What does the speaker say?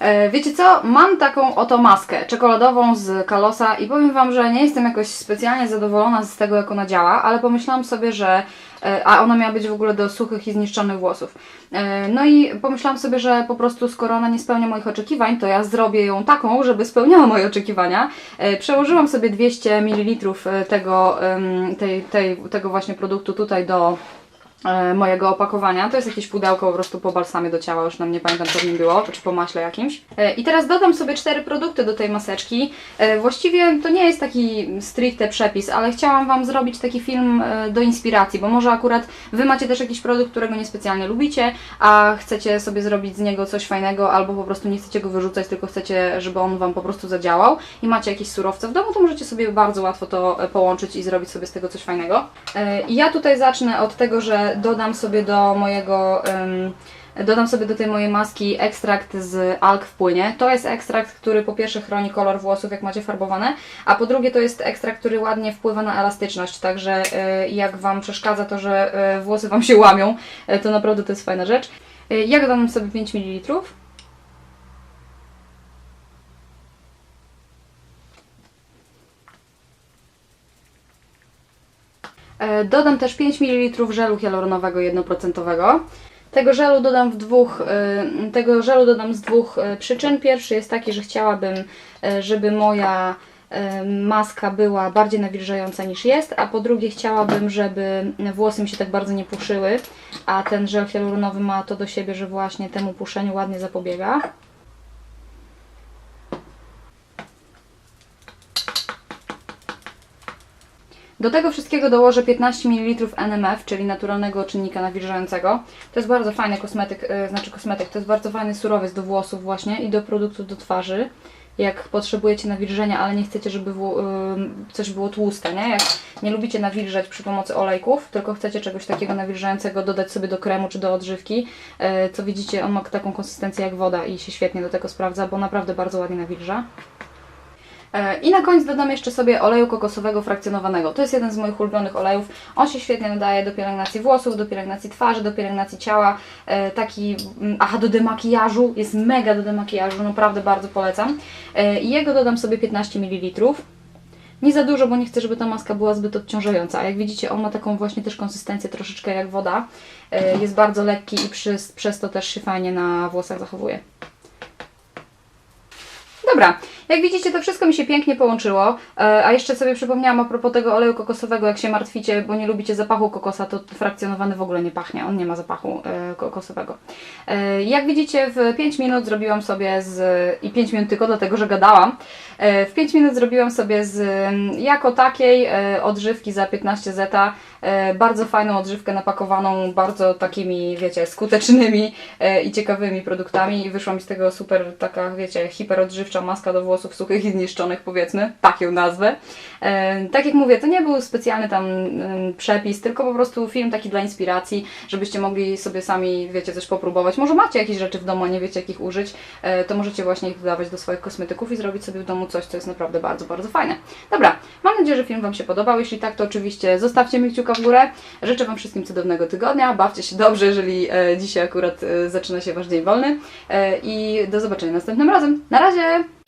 E, Wiecie co? Mam taką oto maskę czekoladową z Kalosa i powiem Wam, że nie jestem jakoś specjalnie zadowolona z tego, jak ona działa, ale pomyślałam sobie, że e, a ona miała być w ogóle do suchych i zniszczonych włosów. E, No i pomyślałam sobie, że po prostu skoro ona nie spełnia moich oczekiwań, to ja zrobię ją taką, żeby spełniała moje oczekiwania. Przełożyłam sobie 200 ml tego, tej, tej, tego właśnie produktu tutaj do mojego opakowania. To jest jakieś pudełko po prostu po balsamie do ciała, już nam nie pamiętam co w nim było, czy po maśle jakimś. E, I teraz dodam sobie cztery produkty do tej maseczki. E, Właściwie to nie jest taki stricte przepis, ale chciałam Wam zrobić taki film e, do inspiracji, bo może akurat Wy macie też jakiś produkt, którego niespecjalnie lubicie, a chcecie sobie zrobić z niego coś fajnego, albo po prostu nie chcecie go wyrzucać, tylko chcecie, żeby on Wam po prostu zadziałał i macie jakieś surowce w domu, to możecie sobie bardzo łatwo to e, połączyć i zrobić sobie z tego coś fajnego. E, I ja tutaj zacznę od tego, że dodam sobie do mojego... Dodam sobie do tej mojej maski ekstrakt z alg w płynie. To jest ekstrakt, który po pierwsze chroni kolor włosów, jak macie farbowane, a po drugie to jest ekstrakt, który ładnie wpływa na elastyczność, także e, jak Wam przeszkadza to, że e, włosy Wam się łamią, e, to naprawdę to jest fajna rzecz. Ja dodam sobie 5 ml. Dodam też 5 ml żelu hialuronowego 1%. Tego żelu dodam w dwóch, y, tego żelu dodam z dwóch y, przyczyn. Pierwszy jest taki, że chciałabym, żeby moja maska była bardziej nawilżająca niż jest, a po drugie chciałabym, żeby włosy mi się tak bardzo nie puszyły, a ten żel hialuronowy ma to do siebie, że właśnie temu puszeniu ładnie zapobiega. Do tego wszystkiego dołożę 15 ml NMF, czyli naturalnego czynnika nawilżającego. To jest bardzo fajny kosmetyk, e, znaczy kosmetyk, to jest bardzo fajny surowiec do włosów właśnie i do produktów do twarzy. Jak potrzebujecie nawilżenia, ale nie chcecie, żeby coś było tłuste, nie? Jak nie lubicie nawilżać przy pomocy olejków, tylko chcecie czegoś takiego nawilżającego dodać sobie do kremu czy do odżywki, e, co widzicie, on ma taką konsystencję jak woda i się świetnie do tego sprawdza, bo naprawdę bardzo ładnie nawilża. E, I na koniec dodam jeszcze sobie oleju kokosowego frakcjonowanego. To jest jeden z moich ulubionych olejów. On się świetnie nadaje do pielęgnacji włosów, do pielęgnacji twarzy, do pielęgnacji ciała. E, Taki, mm, aha, do demakijażu. Jest mega do demakijażu, naprawdę bardzo polecam. E, I jego dodam sobie 15 ml. Nie za dużo, bo nie chcę, żeby ta maska była zbyt odciążająca. A jak widzicie, on ma taką właśnie też konsystencję troszeczkę jak woda. Jest bardzo lekki i przez to też się fajnie na włosach zachowuje. Dobra, jak widzicie, to wszystko mi się pięknie połączyło. E, A jeszcze sobie przypomniałam a propos tego oleju kokosowego, jak się martwicie, bo nie lubicie zapachu kokosa, to frakcjonowany w ogóle nie pachnie, on nie ma zapachu e, kokosowego. E, Jak widzicie, w 5 minut zrobiłam sobie z. i 5 minut tylko dlatego, że gadałam. W 5 minut zrobiłam sobie z jako takiej odżywki za 15 zeta. Bardzo fajną odżywkę napakowaną bardzo takimi, wiecie, skutecznymi i ciekawymi produktami i wyszła mi z tego super taka, wiecie, hiperodżywcza maska do włosów suchych i zniszczonych, powiedzmy, tak ją nazwę. E, Tak jak mówię, to nie był specjalny tam przepis, tylko po prostu film taki dla inspiracji, żebyście mogli sobie sami, wiecie, coś popróbować. Może macie jakieś rzeczy w domu, a nie wiecie jak ich użyć, e, to możecie właśnie ich dodawać do swoich kosmetyków i zrobić sobie w domu coś, co jest naprawdę bardzo, bardzo fajne. Dobra, mam nadzieję, że film Wam się podobał. Jeśli tak, to oczywiście zostawcie mi kciuka w górę. Życzę Wam wszystkim cudownego tygodnia. Bawcie się dobrze, jeżeli e, dzisiaj akurat zaczyna się Wasz dzień wolny. I do zobaczenia następnym razem. Na razie!